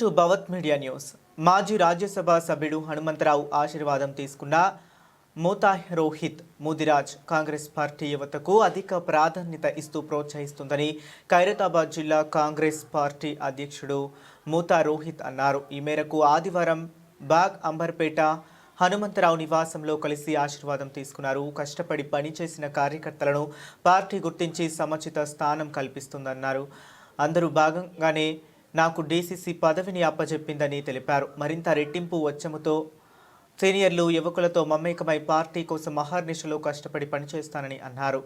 To భవత్ media news. మాజీ రాజ్యసభ సభ్యుడు హనుమంతరావు ఆశీర్వాదం తీసుకున్న మోతాయ్ రోహిత్ కాంగ్రెస్ పార్టీ యువతకు అధిక ప్రాధాన్యత ఇస్తూ ప్రోత్సహిస్తుందని ఖైరతాబాద్ జిల్లా కాంగ్రెస్ పార్టీ అధ్యక్షుడు మోతారోహిత్ అన్నారు. ఈ మేరకు ఆదివారం బాగ్ అంబర్పేట హనుమంతరావు నివాసంలో కలిసి ఆశీర్వాదం తీసుకున్నారు. కష్టపడి పనిచేసిన కార్యకర్తలను పార్టీ గుర్తించి సముచిత స్థానం కల్పిస్తుందన్నారు. అందరూ భాగంగానే నాకు డీసీసీ పదవిని అప్పజెప్పిందని తెలిపారు. మరింత రెట్టింపు వచ్చముతో సీనియర్లు యువకులతో మమేకమై పార్టీ కోసం మహర్నిశలో కష్టపడి పనిచేస్తానని అన్నారు.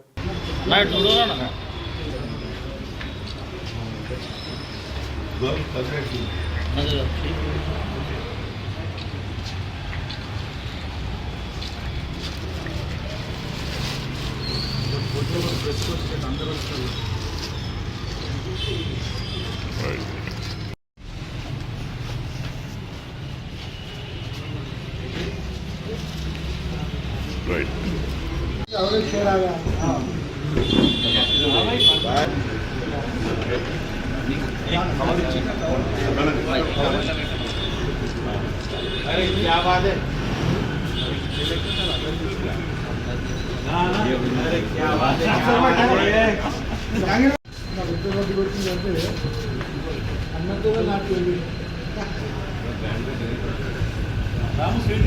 నైట్ చూడరా Right. అది ఊపే నైట్ చూడరా నజర్ వచ్చి అందరితోనే నాకు వెళ్ళి రాము స్వీట్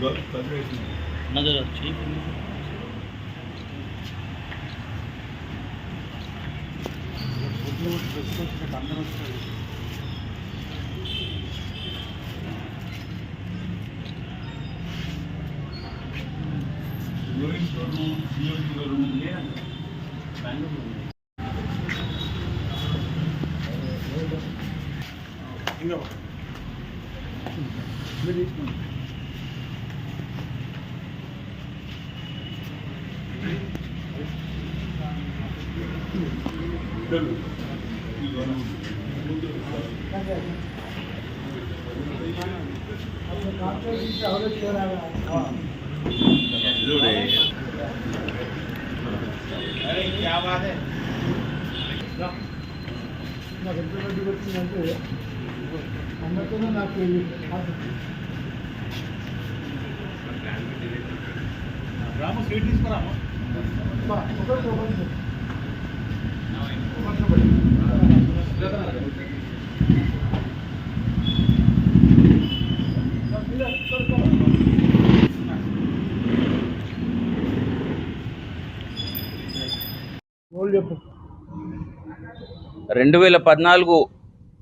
नज़र अच्छी ఇంకో మీరు తీసుకున్నాను తీసుకురాము ఒకటి ఒకటి గోల్ చెప్పు రెండు వేల పద్నాలుగు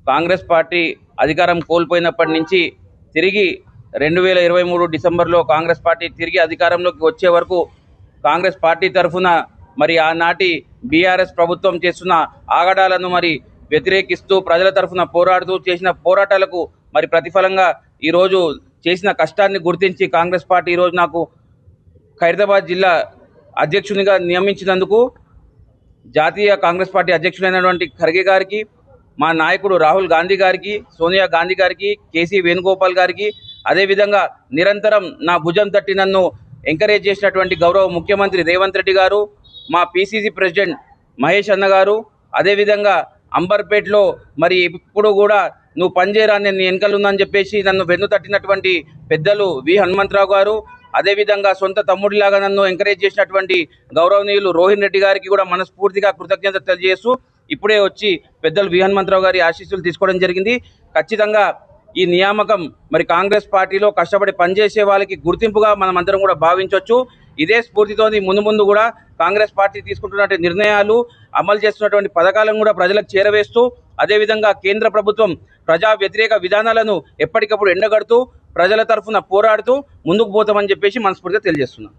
కాంగ్రెస్ పార్టీ అధికారం కోల్పోయినప్పటి నుంచి తిరిగి రెండు వేల ఇరవై మూడు డిసెంబర్లో కాంగ్రెస్ పార్టీ తిరిగి అధికారంలోకి వచ్చే వరకు కాంగ్రెస్ పార్టీ తరఫున మరి ఆనాటి బీఆర్ఎస్ ప్రభుత్వం చేస్తున్న ఆగడాలను మరి వ్యతిరేకిస్తూ ప్రజల తరఫున పోరాడుతూ చేసిన పోరాటాలకు మరి ప్రతిఫలంగా ఈరోజు చేసిన కష్టాన్ని గుర్తించి కాంగ్రెస్ పార్టీ ఈరోజు నాకు ఖైరదాబాద్ జిల్లా అధ్యక్షునిగా నియమించినందుకు జాతీయ కాంగ్రెస్ పార్టీ అధ్యక్షుడైనటువంటి ఖర్గే గారికి మా నాయకుడు రాహుల్ గాంధీ గారికి సోనియా గాంధీ గారికి కేసీ వేణుగోపాల్ గారికి అదేవిధంగా నిరంతరం నా భుజం తట్టి నన్ను ఎంకరేజ్ చేసినటువంటి గౌరవ ముఖ్యమంత్రి రేవంత్ రెడ్డి గారు మా పిసిసి ప్రెసిడెంట్ మహేష్ అన్న గారు అదేవిధంగా అంబర్పేట్లో మరి ఇప్పుడు కూడా నువ్వు పనిచేయరా నేను నీ ఉందని చెప్పేసి నన్ను వెన్ను తట్టినటువంటి పెద్దలు వి హనుమంతరావు గారు అదేవిధంగా సొంత తమ్ముడిలాగా నన్ను ఎంకరేజ్ చేసినటువంటి గౌరవనీయులు రోహిన్ రెడ్డి గారికి కూడా మనస్ఫూర్తిగా కృతజ్ఞత తెలియజేస్తూ ఇప్పుడే వచ్చి పెద్దలు వి హనుమంతరావు గారి ఆశీస్సులు తీసుకోవడం జరిగింది. ఖచ్చితంగా ఈ నియామకం మరి కాంగ్రెస్ పార్టీలో కష్టపడి పనిచేసే వాళ్ళకి గుర్తింపుగా మనం అందరం కూడా భావించవచ్చు ఇదే స్ఫూర్తితోని ముందు ముందు కూడా కాంగ్రెస్ పార్టీ తీసుకుంటున్నటువంటి నిర్ణయాలు అమలు చేస్తున్నటువంటి పథకాలను కూడా ప్రజలకు చేరవేస్తూ అదేవిధంగా కేంద్ర ప్రభుత్వం ప్రజా వ్యతిరేక విధానాలను ఎప్పటికప్పుడు ఎండగడుతూ ప్రజల తరఫున పోరాడుతూ ముందుకు పోతామని చెప్పేసి మనస్ఫూర్తిగా తెలియజేస్తున్నాం.